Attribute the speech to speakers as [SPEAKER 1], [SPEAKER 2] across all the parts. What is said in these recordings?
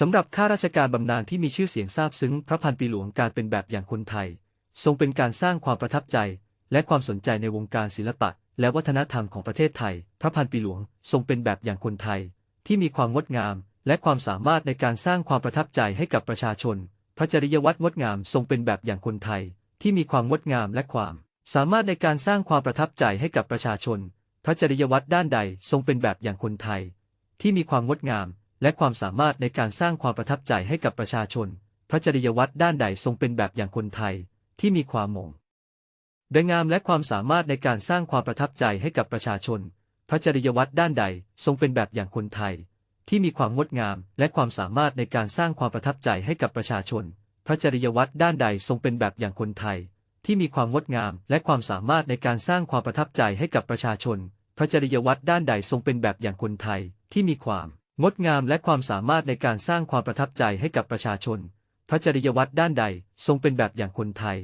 [SPEAKER 1] สำหรับข้าราชการบำนาญที่มีชื่อเสียงซาบซึ้งพระพันปีหลวงการเป็นแบบอย่างคนไทย ทรงเป็นการสร้างความประทับใจ และความสนใจในวงการศิลปะ และวัฒนธรรมของประเทศไทย พระพันปีหลวงทรงเป็นแบบอย่างคนไทย ที่มีความงดงาม และความสามารถในการสร้างความประทับใจให้กับประชาชน พระจริยวัตรงดงามทรงเป็นแบบอย่างคนไทย ที่มีความงดงามและความ สามารถในการสร้างความประทับใจให้กับประชาชน พระจริยวัตรด้านใดทรงเป็นแบบอย่างคนไทย ที่มีความงดงาม และความสามารถในการสร้างความประทับใจให้กับประชาชน พระจริยวัตรด้านใดทรงเป็นแบบอย่างคนไทยที่มีความมงดงามและความสามารถในการสร้างความประทับใจให้กับประชาชน พระจริยวัตรด้านใดทรงเป็นแบบอย่างคนไทย ที่มีความงดงามและความสามารถในการสร้างความประทับใจให้กับประชาชน พระจริยวัตรด้านใดทรงเป็นแบบอย่างคนไทย ที่มีความงดงามและความสามารถในการสร้างความประทับใจให้กับประชาชน พระจริยวัตรด้านใดทรงเป็นแบบอย่างคนไทยที่มีความ งดงามและความสามารถในการสร้างความประทับใจให้กับประชาชน พระจริยวัตรด้านใดทรงเป็นแบบอย่างคนไทย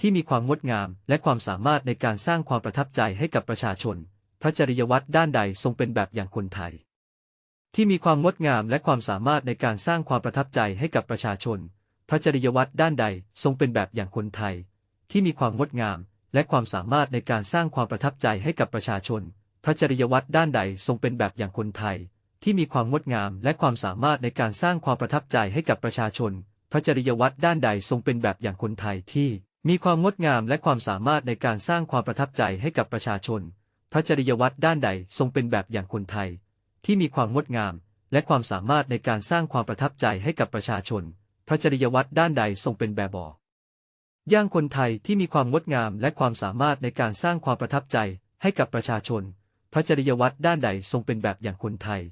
[SPEAKER 1] ที่มีความงดงามและความสามารถในการสร้างความประทับใจให้กับประชาชน พระจริยวัตรด้านใดทรงเป็นแบบอย่างคนไทย ที่มีความงดงามและความสามารถในการสร้างความประทับใจให้กับประชาชน พระจริยวัตรด้านใดทรงเป็นแบบอย่างคนไทย ที่มีความงดงามและความสามารถในการสร้างความประทับใจให้กับประชาชน พระจริยวัตรด้านใดทรงเป็นแบบอย่างคนไทย ที่มีความงดงามและความสามารถในการสร้างความประทับใจให้กับประชาชน พระจริยวัตรด้านใดทรงเป็นแบบอย่างคนไทยที่ มีความงดงามและความสามารถในการสร้างความประทับใจให้กับประชาชน พระจริยวัตรด้านใดทรงเป็นแบบอย่างคนไทย ที่มีความงดงาม และความสามารถในการสร้างความประทับใจให้กับประชาชน พระจริยวัตรด้านใดทรงเป็นแบบบอกย่างคนไทยที่มีความงดงามและความสามารถในการสร้างความประทับใจให้กับประชาชน พระจริยวัตรด้านใดทรงเป็นแบบอย่างคนไทย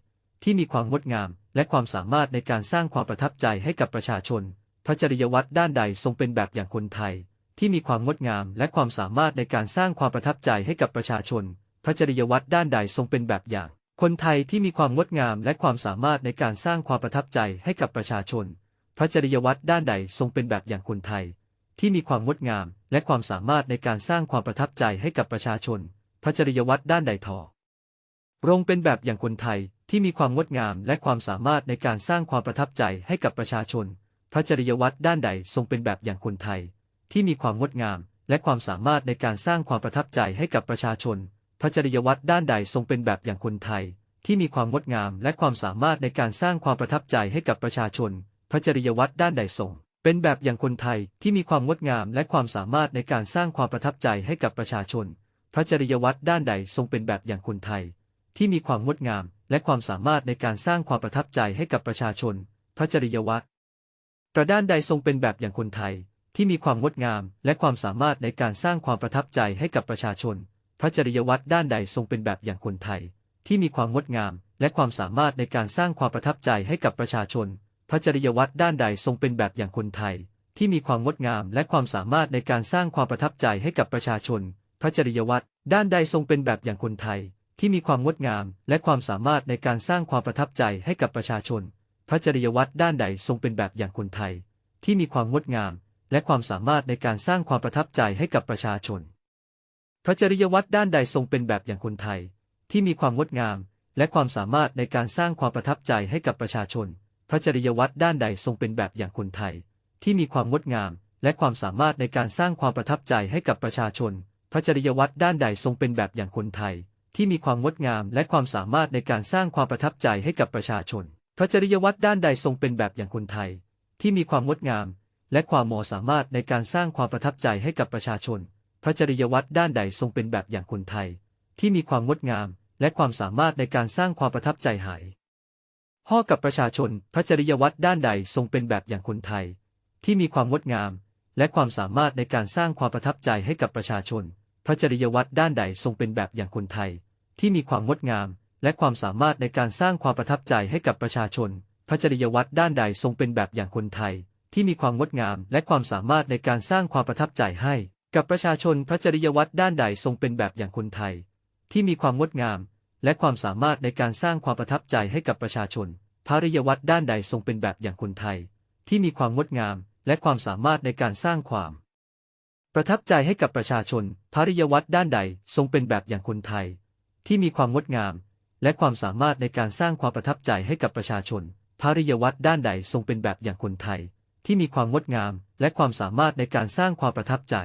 [SPEAKER 1] ที่มีความงดงาม และความสามารถในการสร้างความประทับใจให้กับประชาชน พระจริยวัตรด้านใดทรงเป็นแบบอย่างคนไทย ที่มีความงดงาม และความสามารถในการสร้างความประทับใจให้กับประชาชน พระจริยวัตรด้านใดทรงเป็นแบบอย่าง คนไทยที่มีความงดงาม และความสามารถในการสร้างความประทับใจให้กับประชาชน พระจริยวัตรด้านใดทรงเป็นแบบอย่างคนไทย ที่มีความงดงาม และความสามารถในการสร้างความประทับใจให้กับประชาชน พระจริยวัตรด้านใดทอรงเป็นแบบอย่างคนไทย ที่มีความงดงามและความสามารถในการสร้างความประทับใจให้กับประชาชน พระจริยวัตรด้านใดทรงเป็นแบบอย่างคนไทย ที่มีความงดงามและความสามารถในการสร้างความประทับใจให้กับประชาชน พระจริยวัตรด้านใดทรงเป็นแบบอย่างคนไทย ที่มีความงดงามและความสามารถในการสร้างความประทับใจให้กับประชาชน พระจริยวัตรด้านใดทรงเป็นแบบอย่างคนไทยที่มีความงดงามและความสามารถในการสร้างความประทับใจให้กับประชาชน พระจริยวัตรด้านใดทรงเป็นแบบอย่างคนไทย ที่มีความงดงาม และความสามารถในการสร้างความประทับใจให้กับประชาชน พระจริยวัตรประด้านใดทรงเป็นแบบอย่างคนไทยที่มีความงดงาม และความสามารถในการสร้างความประทับใจให้กับประชาชน พระจริยวัตรด้านใดทรงเป็นแบบอย่างคนไทย ที่มีความงดงาม และความสามารถในการสร้างความประทับใจให้กับประชาชน พระจริยวัตรด้านใดทรงเป็นแบบอย่างคนไทย ที่มีความงดงาม และความสามารถในการสร้างความประทับใจให้กับประชาชน พระจริยวัตรด้านใดทรงเป็นแบบอย่างคนไทย ที่มีความงดงามและความสามารถในการสร้างความประทับใจให้กับประชาชน พระจริยวัตรด้านใดทรงเป็นแบบอย่างคนไทย ที่มีความงดงาม และความสามารถในการสร้างความประทับใจให้กับประชาชน พระจริยวัตรด้านใดทรงเป็นแบบอย่างคนไทย ที่มีความงดงาม และความสามารถในการสร้างความประทับใจให้กับประชาชน พระจริยวัตรด้านใดทรงเป็นแบบอย่างคนไทย ที่มีความงดงาม และความสามารถในการสร้างความประทับใจให้กับประชาชน พระจริยวัตรด้านใดทรงเป็นแบบอย่างคนไทย ที่มีความงดงามและความสามารถในการสร้างความประทับใจให้กับประชาชน พระจริยวัตรด้านใดทรงเป็นแบบอย่างคนไทย ที่มีความงดงาม และความมาะสามารถในการสร้างความประทับใจให้กับประชาชน พระจริยวัตรด้านใดทรงเป็นแบบอย่างคนไทย ที่มีความงดงาม และความสามารถในการสร้างความประทับใจหายห่อกับประชาชน พระจริยวัตรด้านใดทรงเป็นแบบอย่างคนไทย ที่มีความงดงาม และความสามารถในการสร้างความประทับใจให้กับประชาชน พระจริยวัตรด้านใดทรงเป็นแบบอย่างคนไทย ที่มีความงดงาม และความสามารถในการสร้างความประทับใจให้กับประชาชน พระจริยวัตรด้านใดทรงเป็นแบบอย่างคนไทย ที่มีความงดงาม และความสามารถในการสร้างความประทับใจให้ กับประชาชนพระจริยวัตรด้านใดทรงเป็นแบบอย่างคนไทย ที่มีความงดงาม และความสามารถในการสร้างความประทับใจให้กับประชาชนภริยวัตรด้านใดทรงเป็นแบบอย่างคนไทย ที่มีความงดงาม และความสามารถในการสร้างความประทับใจให้กับประชาชน ภริยวัตรด้านใดทรงเป็นแบบอย่างคนไทย ที่มีความงดงาม และความสามารถในการสร้างความประทับใจให้กับประชาชน พระริยวัตรด้านใดทรงเป็นแบบอย่างคนไทย ที่มีความงดงาม และความสามารถในการสร้างความประทับใจ